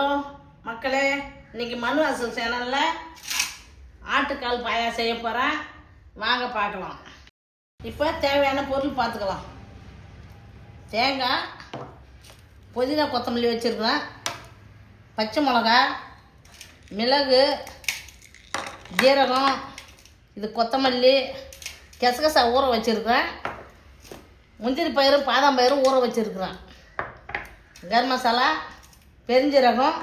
Hello மக்களே இன்னைக்கு மனு அசல் சேனலில் ஆட்டுக்கால் பாயா செய்ய போகிறேன் வாங்க பார்க்கலாம். இப்போ தேவையான பொருள் பார்த்துக்கலாம். தேங்காய் புதினா கொத்தமல்லி வச்சுருக்கேன் பச்சை மிளகா மிளகு ஜீரகம் இது கொத்தமல்லி கசகசா ஊற வச்சுருக்கேன் முந்திரி பயிரும் பாதாம் பயிரும் ஊற வச்சுருக்குறேன். கரம் மசாலா பெருஞ்சீரகம்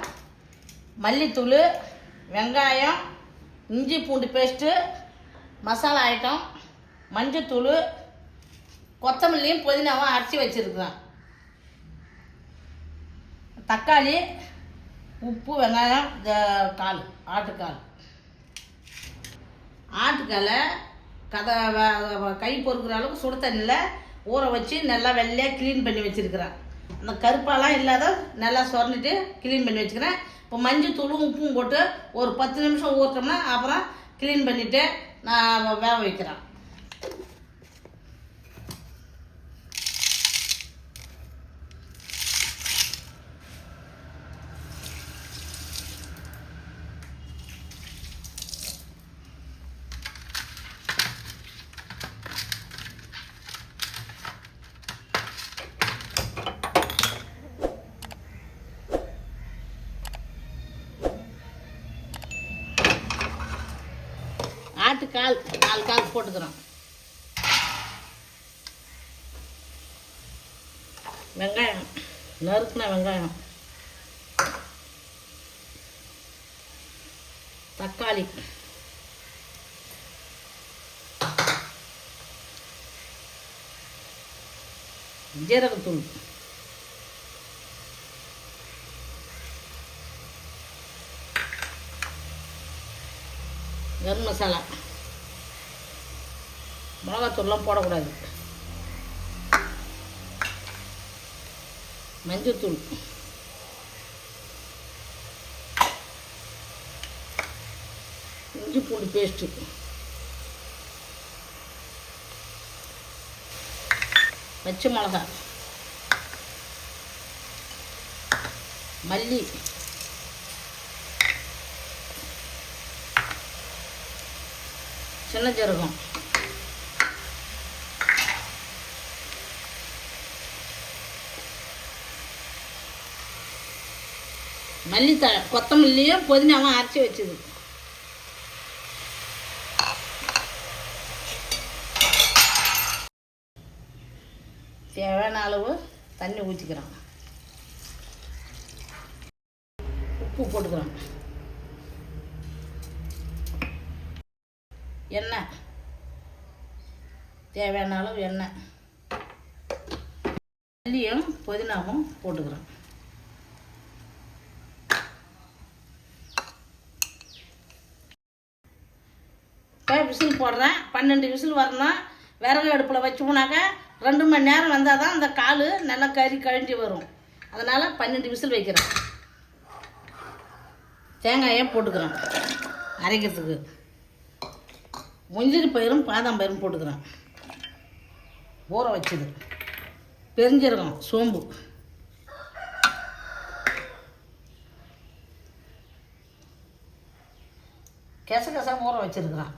மல்லித்தூள் வெங்காயம் இஞ்சி பூண்டு பேஸ்ட்டு மசாலா ஐட்டம் மஞ்சத்தூள் கொத்தமல்லியும் புதினாவும் அரைச்சி வச்சுருக்குறேன். தக்காளி உப்பு வெங்காயம் இந்த கால் ஆட்டுக்கால். ஆட்டுக்காலை கதை கை பொறுக்கிற அளவுக்கு சுடு தண்ணியில் ஊற வச்சு நல்லா வெள்ளையாக க்ளீன் பண்ணி வச்சுருக்குறேன். அந்த கருப்பாலாம் இல்லாத நல்லா சொரண்டிட்டு க்ளீன் பண்ணி வச்சுக்கிறேன். இப்போ மஞ்சள் தூளும் உப்பும் போட்டு ஒரு பத்து நிமிஷம் ஊற்றோம்னா அப்புறம் க்ளீன் பண்ணிவிட்டு நான் வேக வைக்கிறேன். கால் நாலு கால் போட்டுக்கிறோம். வெங்காயம் நறுக்குன வெங்காயம். தக்காளி. ஜீரகத்தூள். கரம் மசாலா. மிளகாத்தூள்லாம் போடக்கூடாது. மஞ்சத்தூள். இஞ்சி பூண்டு பேஸ்ட்டு பச்சை மிளகா. மல்லி. சின்ன ஜீரகம். மல்லித்தழை கொத்தமல்லியும் புதினாவும் அரைச்சி வச்சுது. தேவையான அளவு தண்ணி ஊற்றிக்கிறோம் உப்பு போட்டுக்கிறோம். எண்ணெய். தேவையான அளவு எண்ணெய். மல்லியும் புதினாவும் போட்டுக்கிறோம். விசில் போடுறேன். பன்னெண்டு விசில் வரணும். விறகு அடுப்பில் வச்சோம்னாக்கா ரெண்டு மணி நேரம் வந்தால் தான் அந்த கால் நல்லா கறி கழிஞ்சி வரும். அதனால் பன்னெண்டு விசில் வைக்கிறேன். தேங்காயை போட்டுக்கிறோம் அரைக்கிறதுக்கு. முந்திரி பயிரும் பாதாம் பயிரும் போட்டுக்கிறேன். ஊற வச்சது. பெருஞ்சீரகம் சோம்பு. கெச கெச ஊற வச்சிருக்கிறேன்.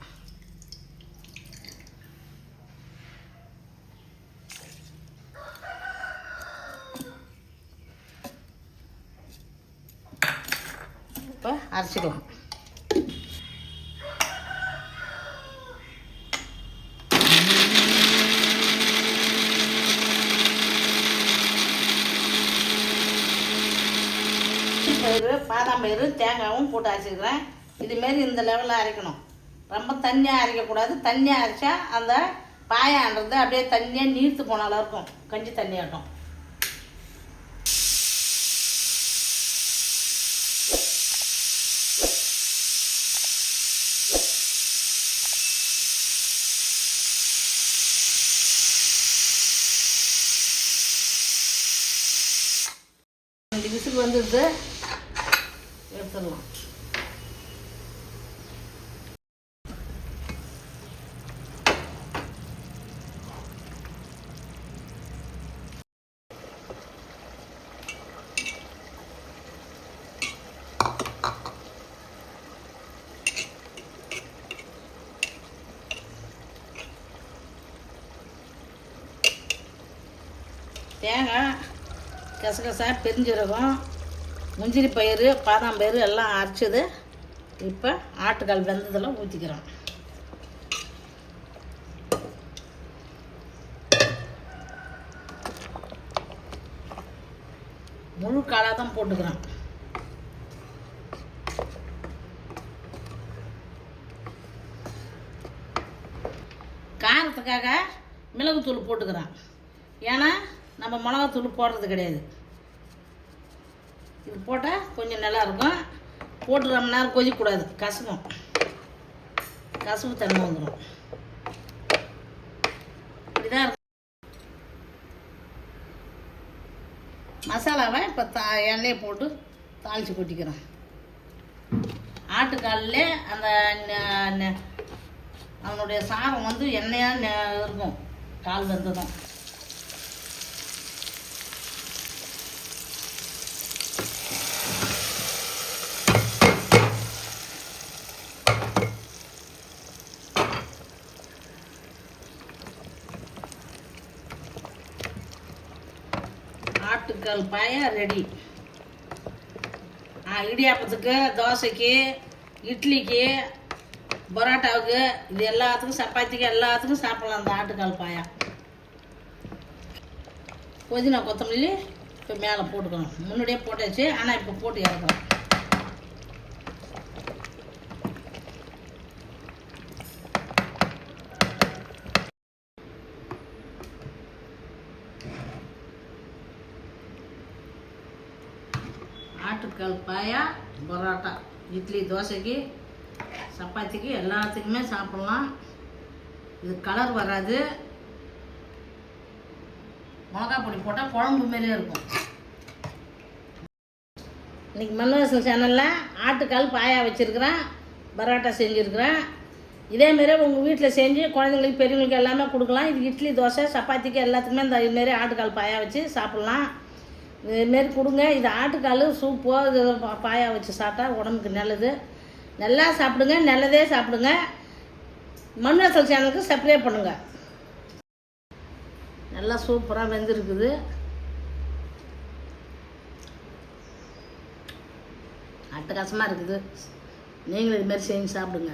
இப்போ அரைச்சிடுவோம் பயிறு பாதாம் பயிறு தேங்காயும் போட்டு அரைச்சிக்கிறேன் இதுமாரி இந்த லெவலில் அரைக்கணும் ரொம்ப தண்ணியாக அரைக்கக்கூடாது. தண்ணியாக அரைச்சா அந்த பாயான்றது அப்படியே தண்ணியாக நீர்த்து போனாலும் இருக்கும். கஞ்சி தண்ணியாட்டம் வெந்துடுது எடுத்துடலாம். தேங்காய் கசகசா பெருஞ்சீரகம் முந்திரி பயிறு பாதாம் பயிறு எல்லாம் அரைச்சது. இப்போ ஆட்டுக்கால் வெந்ததெல்லாம் ஊற்றிக்கிறோம் முழு காலாக தான் போட்டுக்கிறோம். காரத்துக்காக மிளகுத்தூள் போட்டுக்கிறோம். ஏன்னா நம்ம மிளகாத்தூள் போடுறது கிடையாது. இது போட்டால் கொஞ்சம் நல்லாயிருக்கும். போட்டு ரொம்ப நேரம் கொதிக்கக்கூடாது. கசுவோம் கசப்பு தன்மை வந்துடும் இப்படிதான் இருக்கும். மசாலாவை இப்போ தா எண்ணெயை போட்டு தாளித்து கொட்டிக்கிறோம். ஆட்டுக்காலில் அந்த ந- சாரம் வந்து எண்ணெயாக இருக்கும். கால் வெந்ததும். ஆட்டுக்கால் பாயா ரெடி இடியாப்பத்துக்கு தோசைக்கு இட்லிக்கு பரோட்டாவுக்கு இது எல்லாத்துக்கும் சப்பாத்திக்கு எல்லாத்துக்கும் சாப்பிடலாம் அந்த ஆட்டுக்கால் பாயா. புதினா கொத்தமல்லி இப்போ மேலே போட்டுக்கணும். முன்னாடியே போட்டாச்சு ஆனால் இப்போ போட்டு இறக்குறோம் ஆட்டுக்கால் பாயா பரோட்டா இட்லி தோசைக்கு சப்பாத்திக்கு எல்லாத்துக்குமே சாப்பிட்லாம். இது கலர் வராது. மிளகா பொடி போட்டால் குழம்பு மாரியே இருக்கும். இன்றைக்கி மண்வாசல் சேனலில் ஆட்டுக்கால் பாயா வச்சுருக்கிறேன் பரோட்டா செஞ்சுருக்கிறேன். இதேமாரி உங்கள் வீட்டில் செஞ்சு குழந்தைங்களுக்கு பெரியவங்களுக்கு எல்லாமே கொடுக்கலாம். இது இட்லி தோசை சப்பாத்திக்கு எல்லாத்துக்குமே இந்த இதுமாரி ஆட்டுக்கால் பாயா வச்சு சாப்பிட்லாம். இதுமாரி கொடுங்க. இது ஆட்டுக்கால் சூப்போ இது பாயா வச்சு சாப்பிட்டா உடம்புக்கு நல்லது. நல்லா சாப்பிடுங்க நல்லதே சாப்பிடுங்க. மண்வாசல் சேனலுக்கு சப்ளை பண்ணுங்க. நல்லா சூப்பராக வெந்திருக்குது. அட்டகாசமாக இருக்குது. நீங்களும் இதுமாரி செஞ்சு சாப்பிடுங்க.